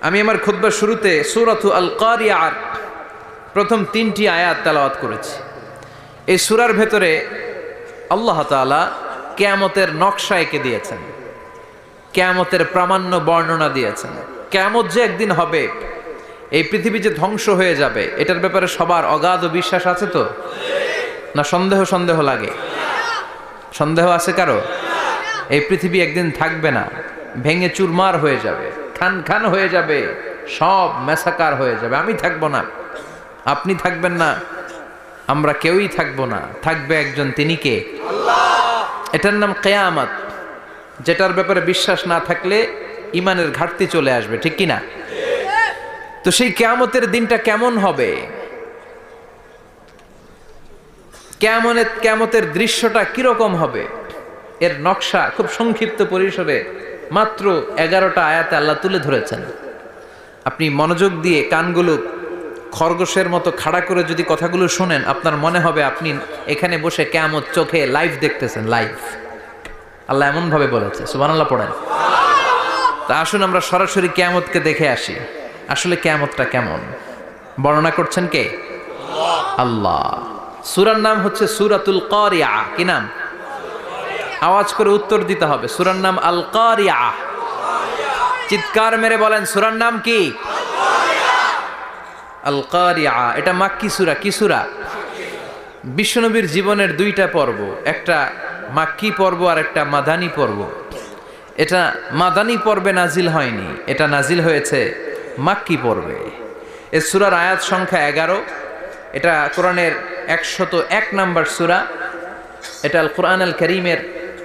আমি আমার খুদ্বার শুরুতে সুরথু আল কারিয়ার প্রথম তিনটি আয়াত তেলাওয়াত করেছি। এই সুরার ভেতরে আল্লাহ তাআলা কেয়ামতের নকশা এঁকে দিয়েছেন। কেয়ামতের প্রামাণ্য বর্ণনা দিয়েছেন। কেয়ামত যে একদিন হবে, এই পৃথিবী যে ধ্বংস হয়ে যাবে, এটার ব্যাপারে সবার অগাধ বিশ্বাস আছে তো? না সন্দেহ সন্দেহ লাগে? সন্দেহ আছে কারও? এই পৃথিবী একদিন থাকবে না, ভেঙে চুরমার হয়ে যাবে। খান খান হয়ে যাবে সব মেসাকার হয়ে যাবে। আমি থাকব না। আপনি থাকবেন না। আমরা কেউই থাকব না। থাকবে একজন তিনি কে? এটার নাম কেয়ামত। যেটার ব্যাপারে বিশ্বাস না থাকলে ইমানের ঘাটতি চলে আসবে ঠিক কি না? তো সেই কেয়ামতের দিনটা কেমন হবে? কেমনের কেমতের দৃশ্যটা কীরকম হবে? এর নকশা খুব সংক্ষিপ্ত পরিসরে মাত্র এগারোটা আয়াতে আল্লাহ তুলে ধরেছেন। আপনি মনোযোগ দিয়ে কানগুলো খরগোশের মতো খাড়া করে যদি কথাগুলো শোনেন, আপনার মনে হবে আপনি এখানে বসে কেমত চোখে লাইভ দেখতেছেন লাইভ আল্লাহ এমনভাবে বলেছে সুবান আল্লাহ পড়েন। তা আসুন আমরা সরাসরি কেয়ামতকে দেখে আসি, আসলে কেয়ামতটা কেমন? বর্ণনা করছেন কে? আল্লাহ। সুরার নাম হচ্ছে সুরাতুল কারিয়া। কি নাম? আওয়াজ করে উত্তর দিতে হবে। সুরার নাম আল কারিয়া চিৎকার মেরে বলেন, সুরার নাম কি? আল কারিয়া এটা মাক্কি সুরা। কি সুরা? বিশ্বনবীর জীবনের দুইটা পর্ব। একটা মাক্কি পর্ব আর একটা মাদানী পর্ব। এটা মাদানী পর্বে নাজিল হয়নি। এটা নাজিল হয়েছে মাক্কি পর্বে। এ সুরার আয়াত সংখ্যা এগারো। এটা কোরআনের একশত এক নাম্বার সুরা। এটা আল কোরআন আল করিমের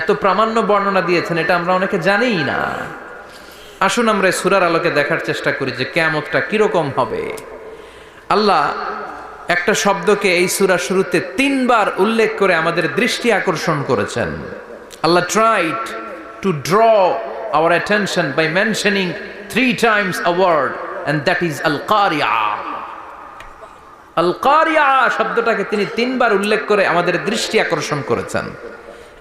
এত প্রামাণ্য বর্ণনা দিয়েছেন, এটা আমরা অনেকে জানিই না। আসুন আমরা সুরার আলোকে দেখার চেষ্টা করি যে কেয়ামতটা কীরকম হবে। আল্লাহ একটা শব্দকে এই সুরা শুরুতে তিনবার উল্লেখ করে আমাদের দৃষ্টি আকর্ষণ করেছেন। Allah tried to draw our attention by mentioning three times a word and that is আল কারিয়া আল কারিয়া শব্দটাকে তিনি তিনবার উল্লেখ করে আমাদের দৃষ্টি আকর্ষণ করেছেন।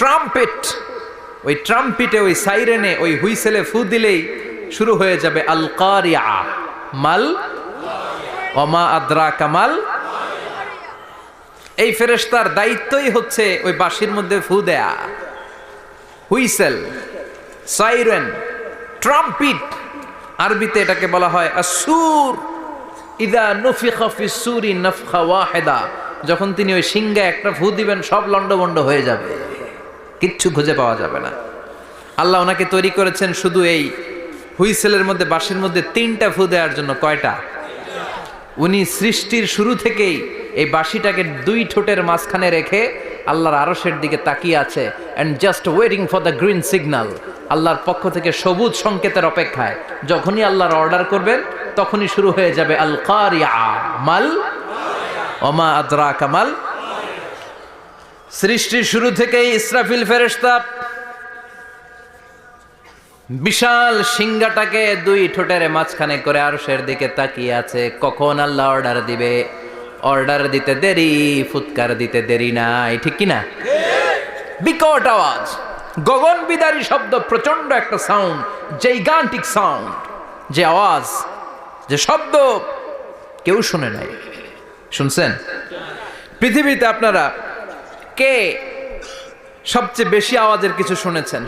ট্রাম্পেট ওই ট্রাম্পিটে ওই সাইরেনে ওই হুইসেলে ফু দিলেই শুরু হয়ে যাবে আল কারিয়া মাল, অমা আদ্রা কামাল এই ফেরেশতার দায়িত্বই হচ্ছে ওই বাঁশির মধ্যে ফু দেয়া। হুইসেল, সাইরেন ট্রাম্পিট আরবিতে এটাকে বলা হয় আসুর ইদা নফিখা ফি সুরি নফখা ওয়াহেদা। যখন তিনি ওই সিংহে একটা ফু দিবেন, সব লন্ডভন্ড হয়ে যাবে। কিচ্ছু খুঁজে পাওয়া যাবে না। আল্লাহ ওনাকে তৈরি করেছেন শুধু এই হুইসেলের মধ্যে, বাঁশির মধ্যে তিনটা ফু দেওয়ার জন্য। কয়টা? উনি সৃষ্টির শুরু থেকেই এই বাঁশিটাকে দুই ঠোঁটের মাঝখানে রেখে আল্লাহর আরশের দিকে তাকিয়ে আছে and just waiting for the green signal আল্লাহর পক্ষ থেকে সবুজ সংকেতের অপেক্ষায়। যখনই আল্লাহর অর্ডার করবেন, তখনই শুরু হয়ে যাবে আল কারিয়া মাল, ওমা আদরা কামাল সৃষ্টির শুরু থেকেই ইসরাফিল ফেরেশতা বিশাল সিংহাটাকে দুই ঠোঁটের মাঝখানে করে আরশের দিকে তাকিয়ে আছে। কখন আল্লাহ অর্ডার দিবে? অর্ডার দিতে দেরি, ফুৎকার দিতে দেরি নাই, ঠিক কি না বিকট আওয়াজ, গগন বিদারী শব্দ প্রচণ্ড একটা সাউন্ড যেই গানটিক সাউন্ড যে আওয়াজ, যে শব্দ কেউ শুনে নাই। শুনছেন? পৃথিবীতে আপনারা কে সবচেয়ে বেশি আওয়াজের কিছু শুনেছেন?